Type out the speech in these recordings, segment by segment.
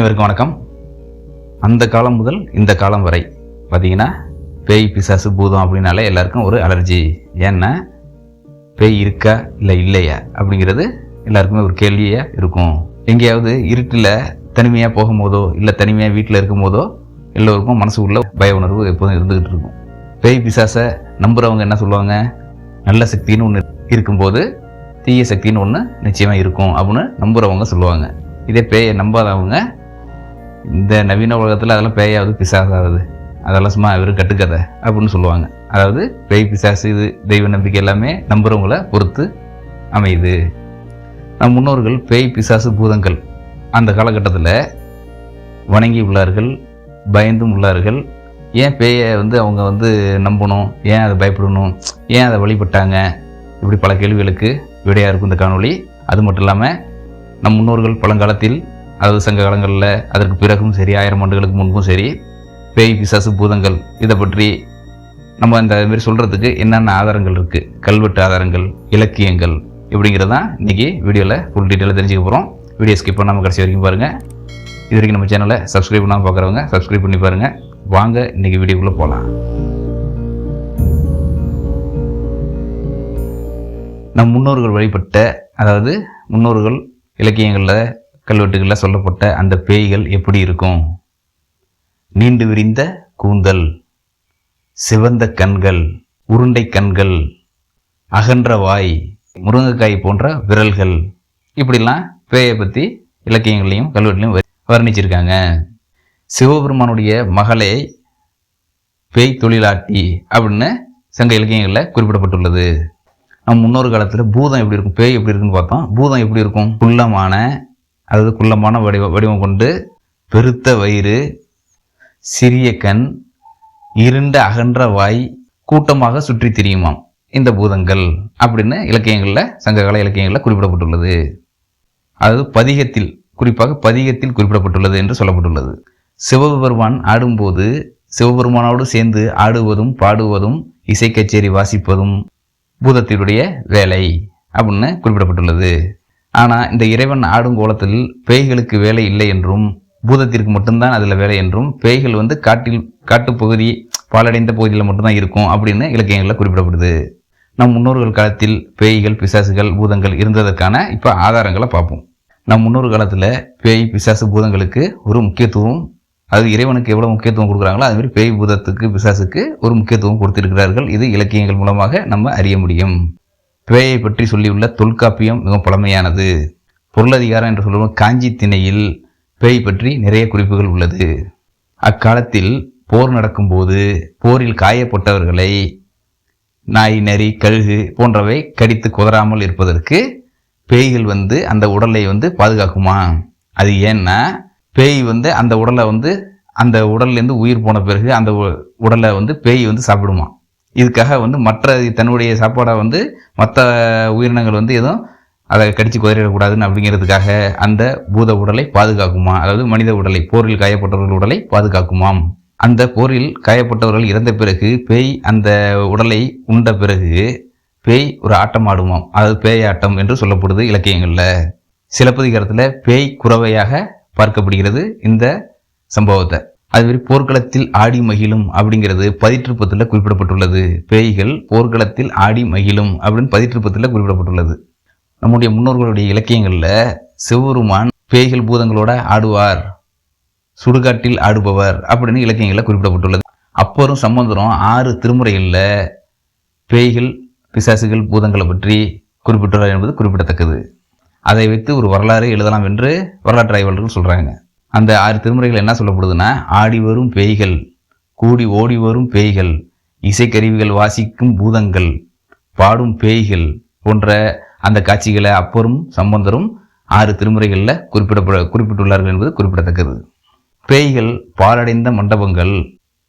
அனைவருக்கும் வணக்கம். அந்த காலம் முதல் இந்த காலம் வரை பார்த்தீங்கன்னா பேய் பிசாசு பூதம் அப்படின்னாலே எல்லாருக்கும் ஒரு அலர்ஜி. ஏன்னா பேய் இருக்கா இல்லை இல்லையா அப்படிங்கிறது எல்லாருக்குமே ஒரு கேள்வியாக இருக்கும். எங்கேயாவது இருட்டில் தனிமையாக போகும்போதோ இல்லை தனிமையாக வீட்டில் இருக்கும்போதோ எல்லோருக்கும் மனசுக்குள்ள பய உணர்வு எப்போதும் இருந்துகிட்டு இருக்கும். பேய் பிசாசை நம்புகிறவங்க என்ன சொல்லுவாங்க? நல்ல சக்தின்னு ஒன்று இருக்கும்போது தீய சக்தின்னு ஒன்று நிச்சயமாக இருக்கும் அப்படின்னு நம்புகிறவங்க சொல்லுவாங்க. இதே பேயை நம்பாதவங்க இந்த நவீன உலகத்தில் அதெல்லாம் பேயாவது பிசாசாகுது அதெல்லாம் சும்மா வெறும் கட்டுக்கதை அப்படின்னு சொல்லுவாங்க. அதாவது பேய் பிசாசு இது தெய்வ நம்பிக்கை எல்லாமே நம்புறவங்கள பொறுத்து அமையுது. நம் முன்னோர்கள் பேய் பிசாசு பூதங்கள் அந்த காலகட்டத்தில் வணங்கி உள்ளார்கள் பயந்தும் உள்ளார்கள். ஏன் பேயை வந்து அவங்க வந்து நம்பணும்? ஏன் அதை பயப்படணும்? ஏன் அதை வழிபட்டாங்க? இப்படி பல கேள்விகளுக்கு விடையாக இருக்கும் இந்த காணொளி. அது மட்டும் இல்லாமல் நம் முன்னோர்கள் பழங்காலத்தில் அதாவது சங்க காலங்களில் அதற்கு பிறகும் சரி ஆயிரம் ஆண்டுகளுக்கு முன்பும் சரி பேய் பிசாசு பூதங்கள் இதை பற்றி நம்ம இந்த மாதிரி சொல்கிறதுக்கு என்னென்ன ஆதாரங்கள் இருக்குது கல்வெட்டு ஆதாரங்கள் இலக்கியங்கள் இப்படிங்கிறதான் இன்றைக்கி வீடியோவில் ஃபுல் டீட்டெயிலாக தெரிஞ்சுக்க போகிறோம் வீடியோ ஸ்கிப் பண்ணாமல் கடைசி வரைக்கும் பாருங்கள் இது வரைக்கும் நம்ம சேனலை சப்ஸ்கிரைப் பண்ணாமல் பார்க்குறவங்க சப்ஸ்கிரைப் பண்ணி பாருங்கள் வாங்க இன்றைக்கி வீடியோக்குள்ளே போகலாம் நம் முன்னோர்கள் வழிபட்ட அதாவது முன்னோர்கள் இலக்கியங்களில் கல்வெட்டுகளில் சொல்லப்பட்ட அந்த பேய்கள் எப்படி இருக்கும்? நீண்டு விரிந்த கூந்தல் சிவந்த கண்கள் உருண்டை கண்கள் அகன்ற வாய் முருங்கைக்காய் போன்ற விரல்கள். இப்படிலாம் பேயை பற்றி இலக்கியங்களையும் கல்வெட்டுலையும் வர்ணிச்சிருக்காங்க. சிவபெருமானுடைய மகளே பேய் தொழிலாட்டி அப்படின்னு சங்க இலக்கியங்களில் குறிப்பிடப்பட்டுள்ளது. நம் முன்னொரு காலத்தில் பூதம் எப்படி இருக்கும்? பேய் எப்படி இருக்குன்னு பார்த்தோம். பூதம் எப்படி இருக்கும்? குள்ளமான அதாவது குள்ளமான வடிவ வடிவம் கொண்டு பெருத்த வயிறு சிறிய கண் இருண்ட அகன்ற வாய் கூட்டமாக சுற்றி திரியுமாம். இந்த பூதங்கள் அப்படின்னு இலக்கியங்களில் சங்ககால இலக்கியங்களில் குறிப்பிடப்பட்டுள்ளது. அதாவது பதிகத்தில் குறிப்பாக பதிகத்தில் குறிப்பிடப்பட்டுள்ளது என்று சொல்லப்பட்டுள்ளது. சிவபெருமான் ஆடும்போது சிவபெருமானோடு சேர்ந்து ஆடுவதும் பாடுவதும் இசை கச்சேரி வாசிப்பதும் பூதத்தினுடைய வேலை அப்படின்னு குறிப்பிடப்பட்டுள்ளது. ஆனால் இந்த இறைவன் ஆடும் கோலத்தில் பேய்களுக்கு வேலை இல்லை என்றும் பூதத்திற்கு மட்டும்தான் அதில் வேலை என்றும் பேய்கள் வந்து காட்டில் காட்டுப்பகுதி பாலடைந்த பகுதியில் மட்டும்தான் இருக்கும் அப்படின்னு இலக்கியங்களில் குறிப்பிடப்படுது. நம் முன்னோர்கள் காலத்தில் பேய்கள் பிசாசுகள் பூதங்கள் இருந்ததற்கான இப்போ ஆதாரங்களை பார்ப்போம். நம் முன்னோர் காலத்தில் பேய் பிசாசு பூதங்களுக்கு ஒரு முக்கியத்துவம் அது இறைவனுக்கு எவ்வளோ முக்கியத்துவம் கொடுக்குறாங்களோ அதுமாதிரி பேய் பூதத்துக்கு பிசாசுக்கு ஒரு முக்கியத்துவம் கொடுத்திருக்கிறார்கள். இது இலக்கியங்கள் மூலமாக நம்ம அறிய முடியும். பேயை பற்றி சொல்லியுள்ள தொல்காப்பியம் மிகவும் பழமையானது. பொருளதிகாரம் என்று சொல்லுவோம். காஞ்சி திணையில் பேய் பற்றி நிறைய குறிப்புகள் உள்ளது. அக்காலத்தில் போர் நடக்கும்போது போரில் காயப்பட்டவர்களை நாய் நரி கழுகு போன்றவை கடித்து குதறாமல் இருப்பதற்கு பேய்கள் வந்து அந்த உடலை வந்து பாதுகாக்குமா? அது ஏன்னா பேய் வந்து அந்த உடலை வந்து அந்த உடல்லேருந்து உயிர் போன பிறகு அந்த உடலை வந்து பேய் வந்து சாப்பிடுமா? இதுக்காக வந்து மற்ற தன்னுடைய சாப்பாடை வந்து மற்ற உயிரினங்கள் வந்து எதுவும் அதை கடித்து குதிரையிடக்கூடாதுன்னு அப்படிங்கிறதுக்காக அந்த பூத உடலை பாதுகாக்குமா? அதாவது மனித உடலை போரில் காயப்பட்டவர்கள் உடலை பாதுகாக்குமாம். அந்த போரில் காயப்பட்டவர்கள் இறந்த பிறகு பேய் அந்த உடலை உண்ட பிறகு பேய் ஒரு ஆட்டம் ஆடுமாம். அதாவது பேய் ஆட்டம் என்று சொல்லப்படுது இலக்கியங்களில். சிலப்பதிகாரத்தில் பேய் குறவையாக பார்க்கப்படுகிறது இந்த சம்பவத்தை. அதுமாரி போர்க்களத்தில் ஆடி மகிழும் அப்படிங்கிறது பதிற்றுப்பத்தில் குறிப்பிடப்பட்டுள்ளது. பேய்கள் போர்க்களத்தில் ஆடி மகிழும் அப்படின்னு பதிற்றுப்பத்தில் குறிப்பிடப்பட்டுள்ளது. நம்முடைய முன்னோர்களுடைய இலக்கியங்களில் சிவபெருமான் பேய்கள் பூதங்களோட ஆடுவார் சுடுகாட்டில் ஆடுபவர் அப்படின்னு இலக்கியங்களில் குறிப்பிடப்பட்டுள்ளது. அப்பரும் சம்பந்தரும் ஆறு திருமுறைகளில் பேய்கள் பிசாசுகள் பூதங்களை பற்றி குறிப்பிட்டுள்ளார் என்பது குறிப்பிடத்தக்கது. அதை வைத்து ஒரு வரலாறு எழுதலாம் என்று வரலாற்று ஆய்வாளர்கள் சொல்கிறாங்க அந்த ஆறு திருமுறைகள் என்ன சொல்லப்படுதுன்னா? ஆடி வரும் பேய்கள் கூடி ஓடி வரும் பேய்கள் இசைக்கருவிகள் வாசிக்கும் பூதங்கள் பாடும் பேய்கள் போன்ற அந்த காட்சிகளை அப்பரும் சம்பந்தரும் ஆறு திருமுறைகளில் குறிப்பிடப்பட குறிப்பிட்டுள்ளார்கள் என்பது குறிப்பிடத்தக்கது. பேய்கள் பாலடைந்த மண்டபங்கள்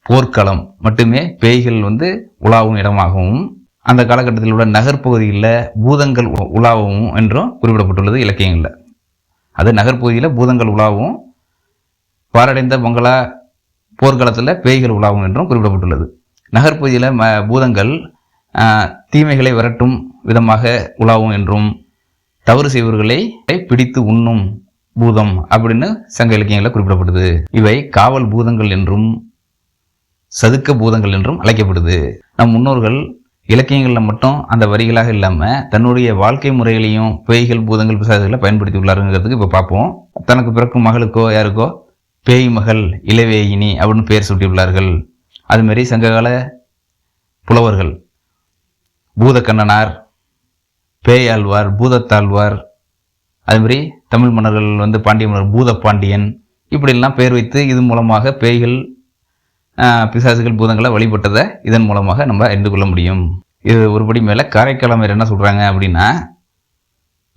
போர்க்களம் மட்டுமே பேய்கள் வந்து உலாவும் இடமாகவும் அந்த காலகட்டத்தில் உள்ள நகர்ப்பகுதியில் பூதங்கள் உலாவும் என்றும் குறிப்பிடப்பட்டுள்ளது இலக்கியங்களில். அது நகர்ப்பகுதியில் பூதங்கள் உலாவும் பாரடைந்த பங்களா போர்க்களத்தில் பேய்கள் உலாவும் என்றும் குறிப்பிடப்பட்டுள்ளது. நகர்ப்பகுதியில் ம பூதங்கள் தீமைகளை விரட்டும் விதமாக உலாவும் என்றும் தவறு செய்வர்களை பிடித்து உண்ணும் பூதம் அப்படின்னு சங்க இலக்கியங்களில் குறிப்பிடப்படுது. இவை காவல் பூதங்கள் என்றும் சதுக்க பூதங்கள் என்றும் அழைக்கப்படுது. நம் முன்னோர்கள் இலக்கியங்களில் மட்டும் அந்த வரிகளாக இல்லாமல் தன்னுடைய வாழ்க்கை முறைகளையும் பேய்கள் பூதங்கள் பிசாசுகளை பயன்படுத்தி உள்ளாருங்கிறதுக்கு இப்போ பார்ப்போம். தனக்கு பிறக்கும் மகளுக்கோ யாருக்கோ பேய் மகள் இளவேயினி அப்படின்னு பெயர் சூட்டியுள்ளார்கள். அதுமாரி சங்ககால புலவர்கள். பூதக்கண்ணனார் பேயாழ்வார் பூதத்தாழ்வார். அதுமாரி தமிழ் மன்னர்கள் வந்து பாண்டிய மன்னர் பூதப்பாண்டியன். இப்படிலாம் பெயர் வைத்து இது மூலமாக பேய்கள் பிசாசுகள் பூதங்களை வழிபட்டதை இதன் மூலமாக நம்ம அறிந்து கொள்ள முடியும். இது ஒருபடி மேலே காரைக்காலமர் என்ன சொல்கிறாங்க அப்படின்னா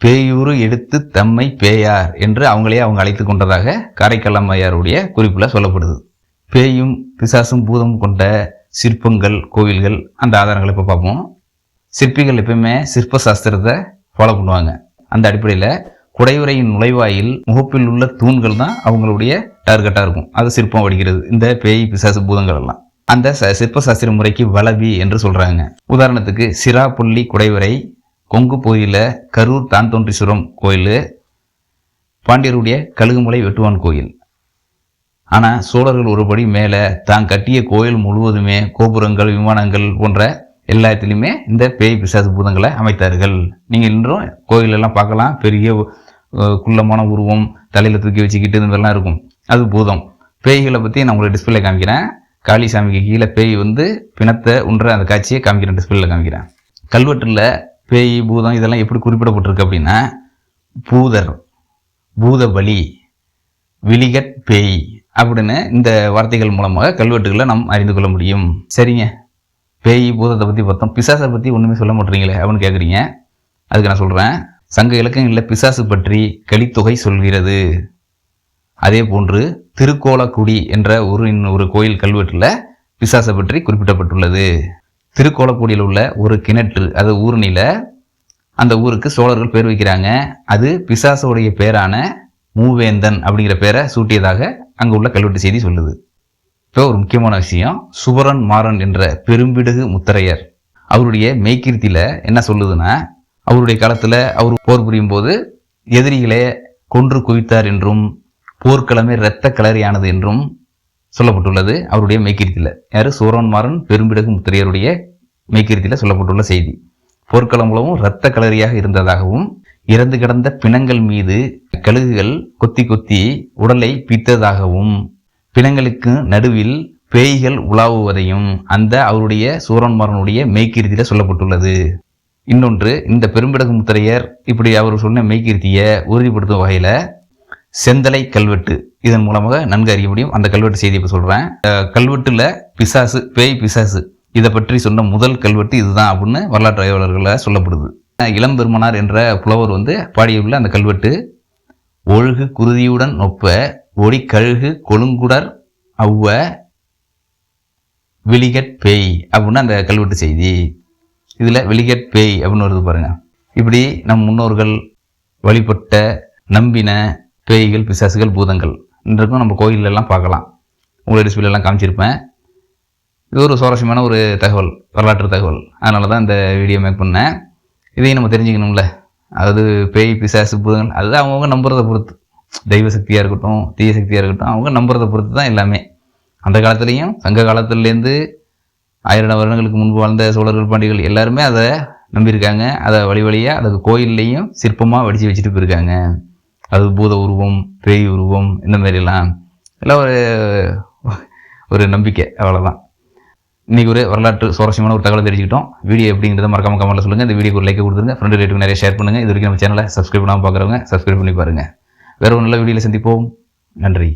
பேயூறு எடுத்து தம்மை பேயார் என்று அவங்களே அவங்க அழைத்து கொண்டதாக காரைக்காலம்மையாருடைய குறிப்பில் சொல்லப்படுது. பேயும் பிசாசும் பூதம் கொண்ட சிற்பங்கள் கோவில்கள் அந்த ஆதாரங்களை இப்போ பார்ப்போம். சிற்பிகள் எப்பயுமே சிற்ப சாஸ்திரத்தை ஃபாலோ பண்ணுவாங்க. அந்த அடிப்படையில் குடையுறையின் நுழைவாயில் முகப்பில் உள்ள தூண்கள் தான் அவங்களுடைய டார்கெட்டாக இருக்கும். அது சிற்பம் வடிக்கிறது. இந்த பேய் பிசாசு பூதங்கள் எல்லாம். அந்த சிற்ப சாஸ்திர முறைக்கு வளவி என்று சொல்கிறாங்க உதாரணத்துக்கு சிராப்பள்ளி குடைவரை கொங்கு பகுதியில் கரூர் தான் தோன்றீஸ்வரம் கோயில் பாண்டியருடைய கழுகுமலை வெட்டுவான் கோயில். ஆனால் சோழர்கள் ஒருபடி மேலே தான் கட்டிய கோயில் முழுவதுமே கோபுரங்கள் விமானங்கள் போன்ற எல்லாத்துலேயுமே இந்த பேய் பிசாசு பூதங்களை அமைத்தார்கள். நீங்கள் இன்றும் கோயிலெல்லாம் பார்க்கலாம். பெரிய குள்ளமான உருவம் தலையில் தூக்கி வச்சுக்கிட்டு இந்த மாதிரிலாம் இருக்கும். அது பூதம். பேய்களை பற்றி நான் உங்களுக்கு டிஸ்பிளே காமிக்கிறேன். காளிசாமிக்கு கீழே பேய் வந்து பிணத்தை உன்ற அந்த காட்சியை காமிக்கிறேன் டிஸ்பிளேல காமிக்கிறேன். கல்வெட்டில் பேய் பூதம் இதெல்லாம் எப்படி குறிப்பிடப்பட்டிருக்கு அப்படின்னா பூதர் பூதபலி விழிகட் பேய் அப்படின்னு இந்த வார்த்தைகள் மூலமாக கல்வெட்டுகளை நாம் அறிந்து கொள்ள முடியும். சரிங்க? பேய் பூதத்தை பற்றி பார்த்தோம். பிசாசை பற்றி ஒன்றுமே சொல்ல மாட்டீங்களே அப்படின்னு கேட்குறீங்க அதுக்கு நான் சொல்கிறேன் சங்க இலக்கங்களில் பிசாசு பற்றி கலித்தொகை சொல்கிறது. அதே போன்று திருக்கோலக்குடி என்ற ஒரு இன்னொரு கோயில் கல்வெட்டில் பிசாசை பற்றி குறிப்பிடப்பட்டுள்ளது. திருக்கோலக்குடியில் உள்ள ஒரு கிணற்று அது ஊரணியில் அந்த ஊருக்கு சோழர்கள் பேர் வைக்கிறாங்க. அது பிசாசோடைய பேரான மூவேந்தன் அப்படிங்கிற பேரை சூட்டியதாக அங்கே உள்ள கல்வெட்டு செய்தி சொல்லுது. இப்போ ஒரு முக்கியமான விஷயம் சுபரன் மாறன் என்ற பெரும்பிடுகு முத்தரையர் அவருடைய மெய்கீர்த்தியில் என்ன சொல்லுதுன்னா அவருடைய காலத்தில் அவர் போர் புரியும் போது எதிரிகளை கொன்று குவித்தார் என்றும் போர்க்களமே இரத்த கலரியானது என்றும் சொல்லப்பட்டுள்ளது அவருடைய மெய்கீர்த்தியில். யார்? சூரன் மாறன் பெரும்பிடுகு முத்தரையருடைய மெய்கிருத்தியில் சொல்லப்பட்டுள்ள செய்தி. போர்க்களம் மூலமும் இரத்த கலரியாக இருந்ததாகவும் இறந்து கிடந்த பிணங்கள் மீது கழுகுகள் கொத்தி கொத்தி உடலை பித்ததாகவும் பிணங்களுக்கு நடுவில் பேய்கள் உலாவுவதையும் அந்த அவருடைய சூரன்மாரனுடைய மெய்கிருத்தியில் சொல்லப்பட்டுள்ளது. இன்னொன்று இந்த பெரும்பிடகு முத்திரையர் இப்படி அவர் சொன்ன மெய்கிருத்தியை உறுதிப்படுத்தும் வகையில் செந்தலை கல்வெட்டு. இதன் மூலமாக நன்கு அறிய முடியும். அந்த கல்வெட்டு செய்தி இப்போ சொல்கிறேன் கல்வெட்டில் பிசாசு பேய் பிசாசு இதை பற்றி சொன்ன முதல் கல்வெட்டு இதுதான் அப்படின்னு வரலாற்று ஆய்வாளர்களை சொல்லப்படுது. இளம்பெருமனார் என்ற புலவர் வந்து பாடியுள்ள அந்த கல்வெட்டு ஒழுகு குருதியுடன் நொப்ப ஒடி கழுகு கொழுங்குடர் அவ்வ விலிகட் பேய் அப்படின்னு அந்த கல்வெட்டு செய்தி. இதில் விலிகட் பேய் அப்படின்னு வருது பாருங்க. இப்படி நம் முன்னோர்கள் வழிபட்ட நம்பின பேய்கள் பிசாசுகள் பூதங்கள் இன்றைக்கும் நம்ம கோயிலெல்லாம் பார்க்கலாம். உங்களுடைய display எல்லாம் காமிச்சிருப்பேன். இது ஒரு சுவாரஸ்யமான ஒரு தகவல் வரலாற்று தகவல். அதனால தான் இந்த வீடியோ மேக் பண்ணேன். இதையும் நம்ம தெரிஞ்சுக்கணும்ல. அதாவது பேய் பிசாசு பூதங்கள் அது அவங்கவுங்க நம்புறதை பொறுத்து. தெய்வ சக்தியாக இருக்கட்டும் தீய சக்தியாக இருக்கட்டும் அவங்க நம்புறதை பொறுத்து தான் எல்லாமே. அந்த காலத்துலேயும் சங்க காலத்துலேருந்து ஆயிரம் வருடங்களுக்கு முன்பு வாழ்ந்த சோழர்கள் பாண்டிகள் எல்லாருமே அதை நம்பியிருக்காங்க. அதை வழி வழியாக அதுக்கு கோயில்லையும் சிற்பமாக வடித்து வச்சுட்டு போயிருக்காங்க. அது பூத உருவம் பேய் உருவம் இந்த மாதிரிலாம். எல்லாம் ஒரு ஒரு நம்பிக்கை அவ்வளோதான் இன்றைக்கி ஒரு வரலாற்று சுவாரஸ்யமான ஒரு தகவல் தெரிஞ்சுக்கிட்டோம். வீடியோ எப்படிங்கிறத மறக்காம கமெண்ட்ல சொல்லுங்கள் இந்த வீடியோக்கு ஒரு லைக் கொடுத்துருங்க. ஃப்ரெண்டு ரேட்டுக்கு நிறைய ஷேர் பண்ணுங்கள் இது வரைக்கும் நம்ம சேனலை சப்ஸ்கிரைப் பண்ணாமல் பார்க்குறவங்க சப்ஸ்கிரைப் பண்ணி பாருங்கள் வேறு ஒரு நல்ல வீடியோவில் சந்திப்போம். நன்றி.